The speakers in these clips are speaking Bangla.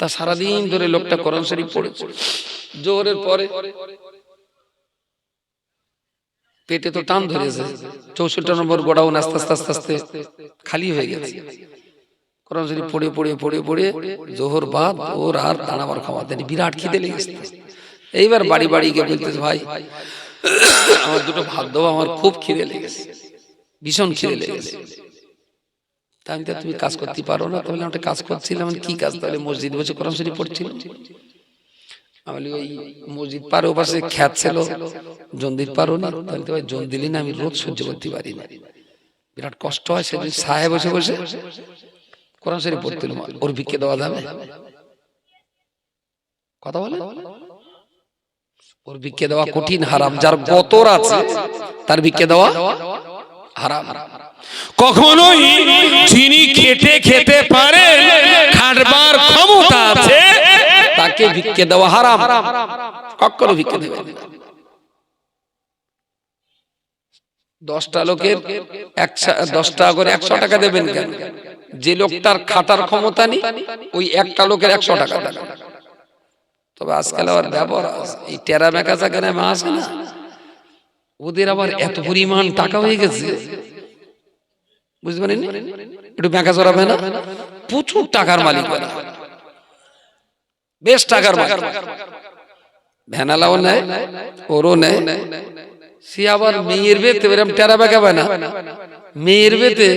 তা সারাদিন ধরে লোকটা কোরআন শরীফ পড়েছে। জোহরের পরে পেটে তো টান ধরেছে। চৌষট্টি নম্বর গোডাউন আস্তে আস্তে আস্তে আস্তে খালি হয়ে গেছে। কোরআন শরীফ পড়ে পড়ে পড়ে পড়ে জোহর বাদ ওর আর দাঁড়াবার দেয়নি বিরাট খিদে লেগেছে এইবার বাড়ি বাড়ি গিয়ে বলতেছে, ভাই, আমার দুটো ভাত দেবো আমার খুব খিদে লেগেছে। ভীষণ খিদে লেগেছে। তা আমি তো তুমি কাজ করতে পারো না তাহলে আমি একটা কাজ করছিলাম কি কাজ? তাহলে মসজিদ বসে কোরআন শরীফ পড়ছিলাম। আমি ওই মসজিদ পারে ও পাশে খ্যাত ছিল জন্দির পারো না? তাহলে তো ভাই জন দিলি না আমি রোদ সহ্য করতে পারি না। বিরাট কষ্ট হয় সেদিন সাহে বসে বসে। কোরআন শরীফ পড়ছিল ওর ভিক্ষে দেওয়া যাবে? কথা বলে? ওর ভিক্ষে দেওয়া কঠিন হারাম যার বতর আছে তার ভিক্ষে দেওয়া হারাম। কখনোই যিনি খেটে খেতে পারে, খাটবার ক্ষমতা আছে, তাকে ভিক্ষে দেওয়া হারাম। কখনো ভিক্ষে দেবে। দশটা লোকের একশো দশটা করে একশো টাকা দেবেন কেন? যে লোকটার খাতার ক্ষমতা নেই, ওই একটা লোকের একশো টাকা দেবেন তবে আজকাল আবার ব্যবহার এই টেরা জায়গায় নামে আসে না? ওদের আবার এত পরিমাণ টাকা হয়ে গেছে। বুঝতে পারেন? একটু বেঁকা চড়াবে না? প্রচুর টাকার মালিক বেশ টাকার মালিক। ভ্যানালাও নেয় ওরও নেয়। সে আবার মেয়ের বেতে এরকম টেরা বেকাবে না। মেয়ের বেতে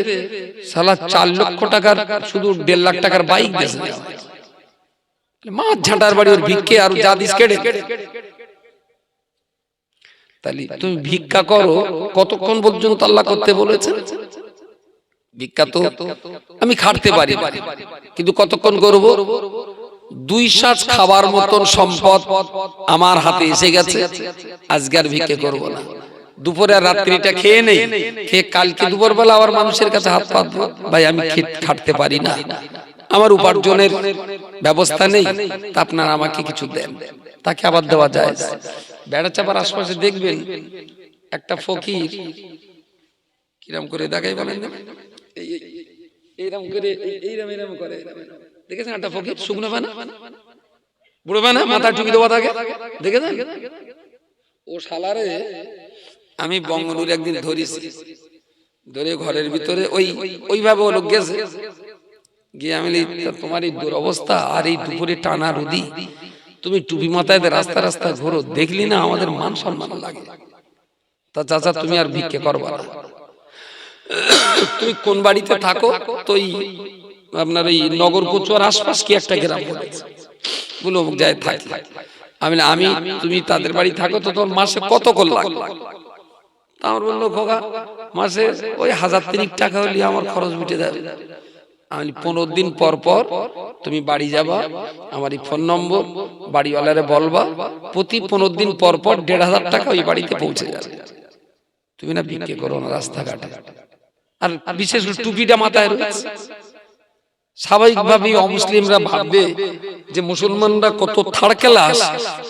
সালা চার লক্ষ টাকার শুধু দেড় লাখ টাকার বাইক দিয়েছে মাছ ঝাঁটার বাড়ি ওর ভিক্ষে আর যা দিস কেড়ে তাহলে তুমি ভিক্ষা করো কতক্ষণ পর্যন্ত আল্লাহ করতে বলেছে ভিক্ষা তো আমি খাটতে পারি কিন্তু কতক্ষণ করব? দুই সাজ খাবার মতন সম্পদ আমার হাতে এসে গেছে। আজকে আর ভিক্ষে করব না। দুপুরে রাত্রিটা খেয়ে নেই। খেয়ে কালকে দুপুরবেলা আবার মানুষের কাছে হাত পাতবো ভাই আমি খাটতে পারি না। আমার উপার্জনের ব্যবস্থা নেই, তা আপনারা আমাকে কিছু দেন। তাকে আবার দেওয়া যায়। বেড়া চাপার আশপাশে দেখবেন একটা ফকির, কিরম করে দেখাই বলেন এইরম করে, এই- এইরম এইরম করে। দেখেছেন একটা ফকির? শুকনো বানা বুড়ো বানা মাথা টুপি দেওয়া থাকে? দেখেছেন? ও শালারে, আমি বঙ্গলুর একদিন ধরেছি। ধরে ঘরের ভিতরে ওই, ওইভাবে ও লোক গেছে। গিয়ে আমি তোমার এই দুরবস্থা আর এই দুপুরে টানা রুদি? তুমি টুপি মাথায় রাস্তা রাস্তা ঘোরো, দেখলি না আমাদের মান সম্মান লাগে? তা চাচা, তুমি আর ভিক্ষে করবা তুমি কোন বাড়িতে থাকো? তো আপনার এই নগর কচুয়ার আশপাশ কি একটা গ্রাম বলেছে যায় থাকি। আমি আমি, তুমি তাদের বাড়ি থাকো, তো তোমার মাসে কত কর লাগবে? তা আমার বলল খোকা মাসে ওই হাজার তিরিক টাকা হলে আমার খরচ মিটে যাবে। আমি পনেরো দিন পর পর তুমি বাড়ি যাবা আমার এই ফোন নম্বর বাড়িওয়ালারে বলবা, প্রতি পনেরো দিন পর পর দেড় হাজার টাকা ওই বাড়িতে পৌঁছে যাবে। তুমি না ভিক্ষে করো না রাস্তাঘাটে। আর বিশেষ করে টুপিটা মাথায় রয়েছে। স্বাভাবিকভাবে অমুসলিমরা ভাববে যে মুসলমানরা কত থার্ড ক্লাস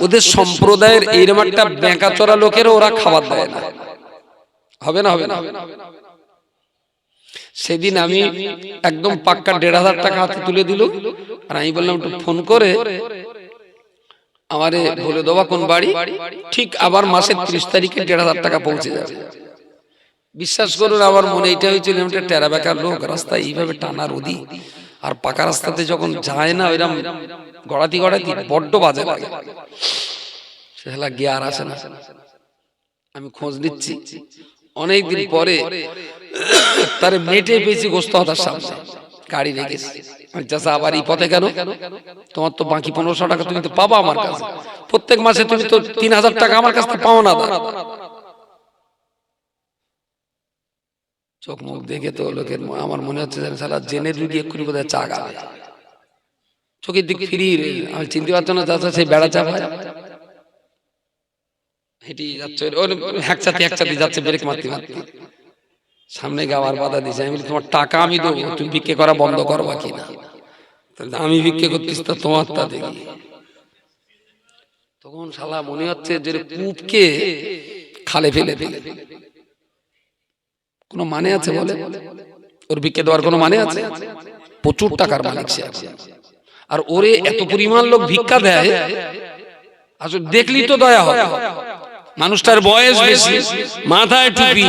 ওদের সম্প্রদায়ের এইরকম একটা বেঁকা চড়া লোকেরও ওরা খাবার দেয় না। হবে না হবে না। সেদিন আমি একদম পাক্কা দেড় হাজার টাকা হাতে তুলে দিল। আর আমি বললাম, একটু ফোন করে আমারে বলে দেওয়া কোন বাড়ি? ঠিক আবার মাসের ত্রিশ তারিখে দেড় হাজার টাকা পৌঁছে যাবে বিশ্বাস করুন, আমার মনে এটা হয়েছিল একটা টেরা বেকার লোক, রাস্তায় এইভাবে টানা রোদি আর পাকা রাস্তাতে যখন যায় না ওইরকম গড়াতি গড়াতি, বড্ড বাজে লাগে। সেলা গিয়ে আর আসে না। আমি খোঁজ নিচ্ছি। অনেকদিন পরে তার মেটে পেয়েছি গোস্ত হতার সামনে। গাড়ি রেখেছি চাষা আবার এই পথে কেন? তোমার তো বাকি পনেরোশো টাকা তুমি তো পাবা আমার কাছে। প্রত্যেক মাসে তুমি তো তিন হাজার টাকা আমার কাছ পাও না চোখ মুখ দেখে তো লোকের আমার মনে হচ্ছে যেন সারা জেনে যদি এক্ষুনি বোধহয় চা গাবে চোখের দিক ফিরিয়ে। আমি চিনতে পারছ না চাচা সেই বেড়া চা ভাই হেঁটে যাচ্ছে। ওর, হ্যাকচাতে হ্যাকচাতে যাচ্ছে, ব্রেক মারতে মারতে। সামনে গাওয়ার বাধা দিয়েছে আমি তোমার টাকা আমি দেবো, তুমি ভিক্ষে করা বন্ধ করবা কিনা? তাহলে আমি ভিক্ষে করতেছি তো তোমার তা দেখি। তখন শালা মনে হচ্ছে যে কূপকে খালে ফেলে ফেলে। কোনো মানে আছে বলে? ওর ভিক্ষে দেওয়ার কোনো মানে আছে? প্রচুর টাকার মালিক সে এখন। আর ওরে এত পরিমাণ লোক ভিক্ষা দেয়, আসলে দেখলি তো দয়া হবে মানুষটার বয়স বেশি মাথায় টুপি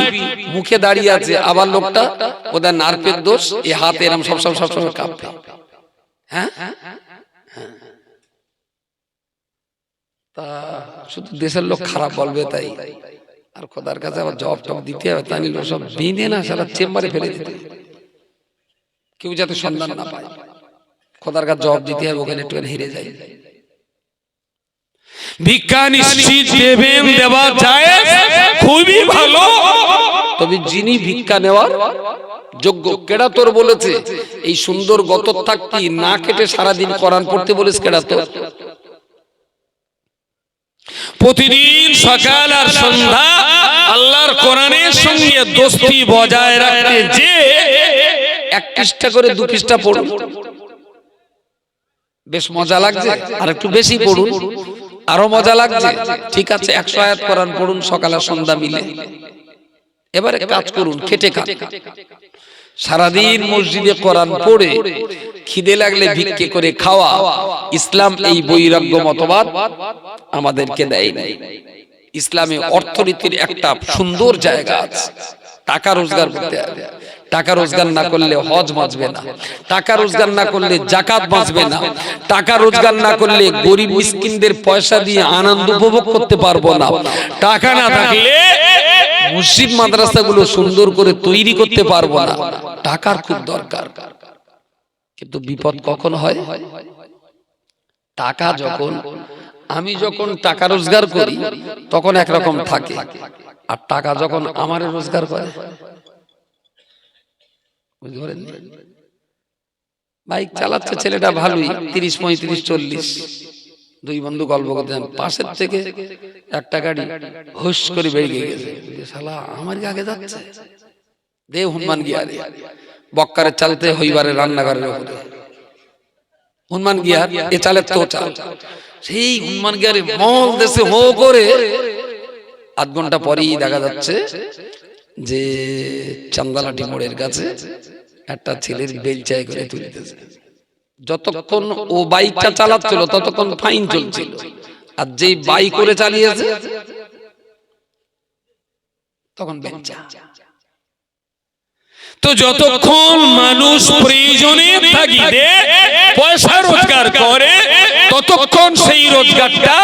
মুখে দাঁড়িয়ে আছে আবার লোকটা ওদের নার্পের দোষ এ হাতে এরম সবসময় সবসময় কাঁপবে হ্যাঁ? তা শুধু দেশের লোক খারাপ বলবে তাই। আর খোদার কাছে আবার জব টব দিতে হবে তা নিল সব বেঁধে না সারা চেম্বারে ফেলে দিতে কেউ যাতে সন্ধান না পায়। খোদার কাছে জব দিতে হবে ওখানে একটু হেরে যায়। ভিক্ষা নিশ্চিত দেবেন দেওয়া যায় খুবই ভালো। তবে যিনি ভিক্ষা নেওয়ার যোগ্য কেডা তোর বলেছে এই সুন্দর গত থাকতি না কেটে সারাদিন কোরআন পড়তে বলেছে কেডা তোর প্রতিদিন সকাল আর সন্ধ্যা আল্লাহর কোরআনের সঙ্গে দোস্তি বজায় রাখতে যে এক পৃষ্ঠা করে দু পৃষ্ঠা পড়ুন। বেশ মজা লাগছে আর একটু বেশি পড়ুন। আরও মজা লাগছে। ঠিক আছে, একশো আয়াত কোরআন পড়ুন, সকাল সন্ধ্যা মিলে। এবারে কাজ করুন, খেটে খান। সারাদিন মসজিদে কোরআন পড়ে, খিদে লাগলে ভিক্ষে করে খাওয়া। ইসলাম এই বৈরাগ্য মতবাদ আমাদেরকে দেয় নাই। ইসলামে অর্থনীতির একটা সুন্দর জায়গা আছে, টাকা রোজগার করতে হবে। টাকা রোজগার না করলে হজ বাঁচবে না। টাকা রোজগার না করলে জাকাত বাঁচবে না। টাকা রোজগার না করলে গরিব মিসকিনদের পয়সা দিয়ে আনন্দ উপভোগ করতে পারব না। টাকা না থাকলে মসজিদ, মাদ্রাসাগুলো সুন্দর করে তৈরি করতে পারব না। টাকার খুব দরকার। কিন্তু বিপদ কখন হয়? টাকা যখন আমি যখন টাকা রোজগার করি, তখন একরকম থাকে। আর টাকা যখন আমার রোজগার করে বুঝতে পারেন বাইক চালাচ্ছে ছেলেটা ভালোই তিরিশ পঁয়ত্রিশ চল্লিশ। দুই বন্ধু গল্প করতেন পাশের থেকে একটা গাড়ি হুস করে বেরিয়ে গেছে। শালা আমার আগে যাচ্ছে? দে হনুমান গিয়ারে বক্কারে চালতে হইবারে রান্নাঘরের উপরে হনুমান গিয়ার এ চালে তো চাল। সেই হনুমান গিয়ারে মল দেশে হো করে আধ ঘণ্টা পরেই দেখা যাচ্ছে যে চান্দালাটি মোড়ের কাছে একটা ছেলের বেলচাই করে তুলতেছে। যতক্ষণ ও বাইকটা চালাচ্ছিল ততক্ষণ ফাইন চলছিল। আর যেই বাইক করে চালিয়েছে তখন বেলচা তো যতক্ষণ মানুষ প্রয়োজনে থাকিতে পয়সা রোজগার করে ততক্ষণ সেই রোজগারটা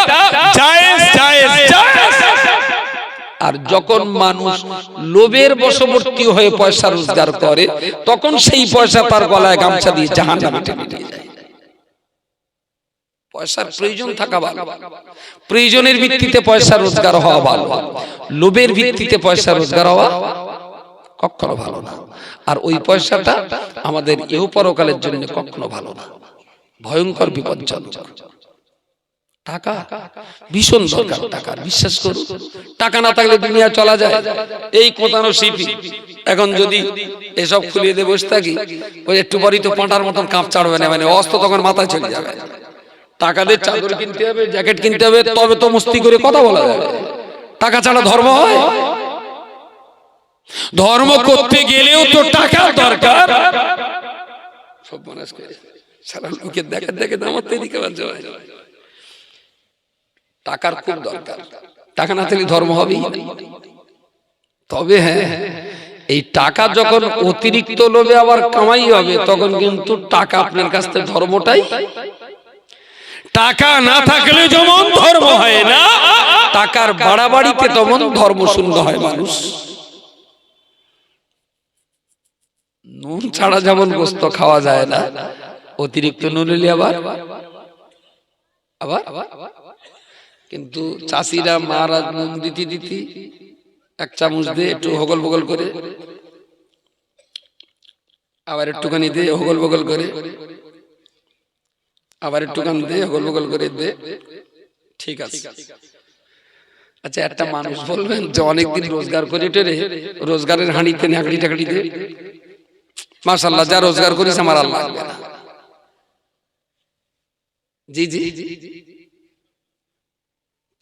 আর যখন মানুষ লোভের বশবর্তী হয়ে পয়সা রোজগার করে, তখন সেই পয়সা তার গলায় গামছা দিয়ে জাহান নামে টেনে নিয়ে যায়। পয়সার প্রয়োজন থাকা ভালো। প্রয়োজনের ভিত্তিতে পয়সা রোজগার হওয়া ভালো। লোভের ভিত্তিতে পয়সা রোজগার হওয়া কখনো ভালো না। আর ওই পয়সাটা আমাদের এও পরকালের জন্য কখনো ভালো না। ভয়ঙ্কর বিপজ্জনক। টাকা ভীষণ দরকার টাকার বিশ্বাস করুন। টাকা না থাকলে দুনিয়া চলা যায়। এই কোথানো শিপি এখন যদি এসব খুলিয়ে দিয়ে বসে থাকি ওই একটু পরই তো পাঁটার মতন কাঁপ চাড়বে না মানে অস্ত তখন মাথায় চলে যাবে। টাকা দিয়ে চাদর কিনতে হবে জ্যাকেট কিনতে হবে তবে তো মস্তি করে কথা বলা যাবে টাকা ছাড়া ধর্ম হয়? ধর্ম করতে গেলেও তো টাকা দরকার। সব মানুষ করে। সারা লোকের দেখে দেখে আমার তো এদিকে হয়। টাকার খুব দরকার। টাকা না থাকলে ধর্ম হবেই। তবে হ্যাঁ এই টাকা যখন অতিরিক্ত লোভে আবার কামাই হবে তখন কিন্তু টাকা আপনার কাছ থেকে ধর্মটাই টাকা না থাকলে যেমন ধর্ম হয় না টাকার বাড়াবাড়িতে তেমন ধর্ম শূন্য হয় মানুষ। নুন ছাড়া যেমন গোস্ত খাওয়া যায় না অতিরিক্ত নুন হলে আবার? আবার? কিন্তু চাষিরা মারা নুন দিতে দিতে এক চামচ দিয়ে একটু হগল বগল করে, আবার একটুখানি দিয়ে হগল বগল করে, আবার একটুখানি দিয়ে হগল বগল করে দে, ঠিক আছে। আচ্ছা একটা মানুষ বলবেন যে অনেকদিন রোজগার করে টেরে, রোজগারের হাঁড়িতে নাকড়ি টাকড়ি দে। মাশাল্লাহ যা রোজগার করিস আমার আল্লাহ লাগবে জি জি জি।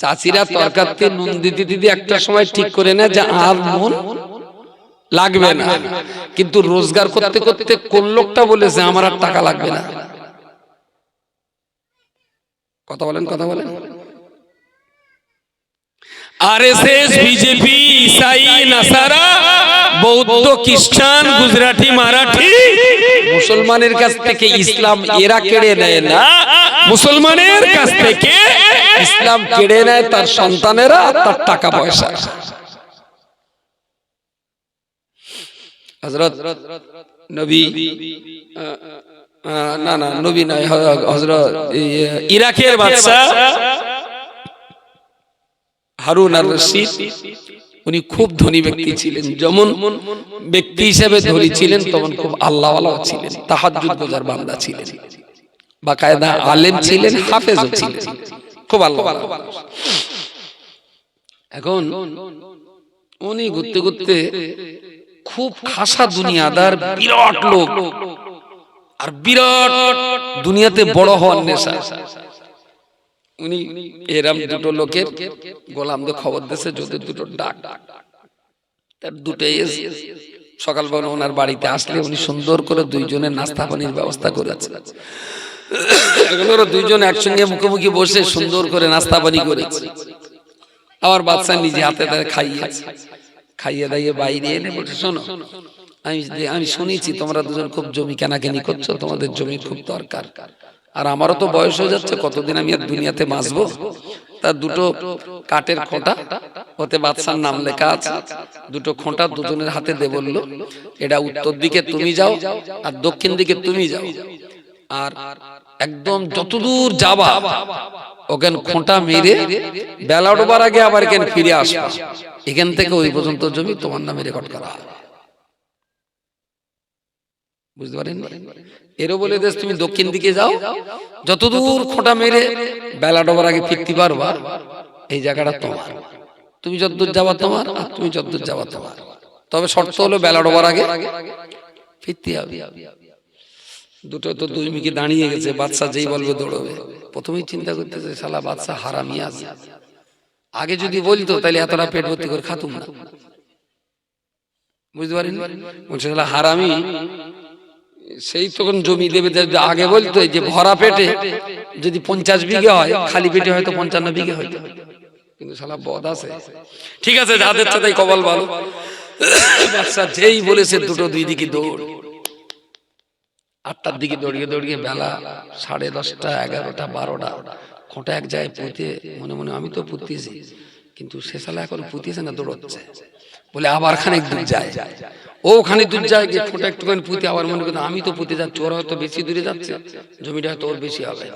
চাষিরা তরকারিতে নুন দিতে দিতে একটা সময় ঠিক করে না যে আর নুন লাগবে না। কিন্তু রোজগার করতে করতে কোন লোকটা বলেছে আমার আর টাকা লাগবে না। কথা বলেন কথা বলেন। আরএসএস বিজেপি ইসাই নাসারা বৌদ্ধ খ্রিস্টান গুজরাটি মারাঠি। মুসলমানের কাছ থেকে ইসলাম এরা কেড়ে নেয় না। মুসলমানের কাছ থেকে ইসলাম কেড়ে নেয় তার সন্তানেরা তার টাকা পয়সা হজরত নবী না না নবী নয় হজরত ইয়ে, ইরাকের বাদশা হারুন আর রশিদ উনি খুব ধনী ব্যক্তি ছিলেন। যেমন ব্যক্তি হিসেবে ধনী ছিলেন তখন খুব আল্লাহওয়ালাও ছিলেন তাহাজ্জুদ বোঝার বান্দা ছিলেন। বাকায়দা আলেম ছিলেন হাফেজও ছিলেন। খুব আল্লাহ এখন উনি ঘুরতে ঘুরতে খুব খাসা দুনিয়াদার বিরাট লোক। আর বিরাট দুনিয়াতে বড় হওয়ার নেশা। উনি এরম দুটো লোকের গোলামদের খবর দিয়েছে, যদি দুটো ডাক। তার দুটো এসে। সকালবেলা ওনার বাড়িতে আসলে উনি সুন্দর করে দুইজনের নাস্তা পানির ব্যবস্থা করেছে। দুইজন একসঙ্গে মুখোমুখি বসে সুন্দর করে নাস্তা পানি করেছে। আমার বাচ্চা নিজে হাতে তাদের খাইয়েছে খাইয়ে দাইয়ে বাইরে এনে বলছে, শোনো, আমি আমি শুনেছি তোমরা দুজন খুব জমি কেনাকেনি করছ, তোমাদের জমির খুব দরকার। আর আমারও তো বয়স হয়ে যাচ্ছে কতদিন আমি আর দুনিয়াতে বাঁচবো? তার দুটো কাঠের খোঁটা ওতে বাদশার নাম লেখা আছে। দুটো খোঁটা দুজনের হাতে দে বলল এটা উত্তর দিকে তুমি যাও আর দক্ষিণ দিকে তুমি যাও। আর একদম যতদূর যাবা ওখান খোঁটা মেরে বেলা ডোবার আগে আবার এখানে ফিরে আসবা। এখান থেকে ওই পর্যন্ত জমি তোমার নামে রেকর্ড করা। বুঝতে পারেন? এরও বলে দেশ তুমি দক্ষিণ দিকে যাও যতদূর খোঁটা মেরে বেলা ডোবার আগে ফিরতে পারবা এই জায়গাটা তোমার। তুমি যতদূর যাবা তোমার আর তুমি যতদূর যাবা তোমার। তবে শর্ত হলো বেলা ডোবার আগে ফিরতে হবে। দুটো তো দুই মিকে দাঁড়িয়ে গেছে বাচ্চা যেই বলবে দৌড়বে। প্রথমেই চিন্তা করতেছে শালা বাচ্চা হারামি আছে। আগে যদি বলতো তাহলে এতটা পেট ভর্তি করে খাতুম না। বুঝতে পারেন? বলছে হারামি সেই তখন জমি দেবে আগে বলতো যে ভরা পেটে যদি পঞ্চাশ বিঘে হয়, খালি পেটে হয়তো পঞ্চান্ন বিঘে হয়তো কিন্তু শালা বদ আছে। ঠিক আছে যাদের তাই কবল ভালো। বাচ্চা যেই বলেছে দুটো দুই দিকে দৌড়। আটটার দিকে দৌড়িয়ে দৌড়িয়ে বেলা সাড়ে দশটা, এগারোটা, বারোটা। খোঁটা এক জায়গায় পুঁতে মনে মনে আমি তো পুঁতিয়েছি কিন্তু সে সালা এখন পুঁতিয়েছে না, দৌড়চ্ছে। বলে আবার খানিক দূর যায়। ওখানে দূর যায়, গিয়ে খোঁটা একটুখানি পুঁতে আবার মনে করতে আমি তো পুঁতে যাচ্ছি, ওরা হয়তো বেশি দূরে যাচ্ছে, জমিটা হয়তো ওর বেশি হবে।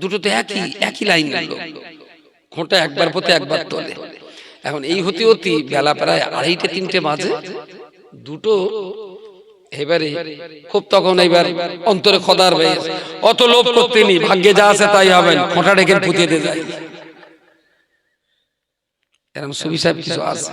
দুটো তো একই একই লাইন খোঁটা একবার পথে একবার তোলে। এখন এই হতে হতে বেলা প্রায় আড়াইটে, তিনটে বাজে। দুটো এবারে খুব তখন এবার অন্তরে খদার হয়ে অত লোভ করতে নি ভাগ্যে যা আছে তাই হবে খোঁটা ডেকে পুঁতে দিয়ে যায়। এরকম সুবিশাব কিছু আছে?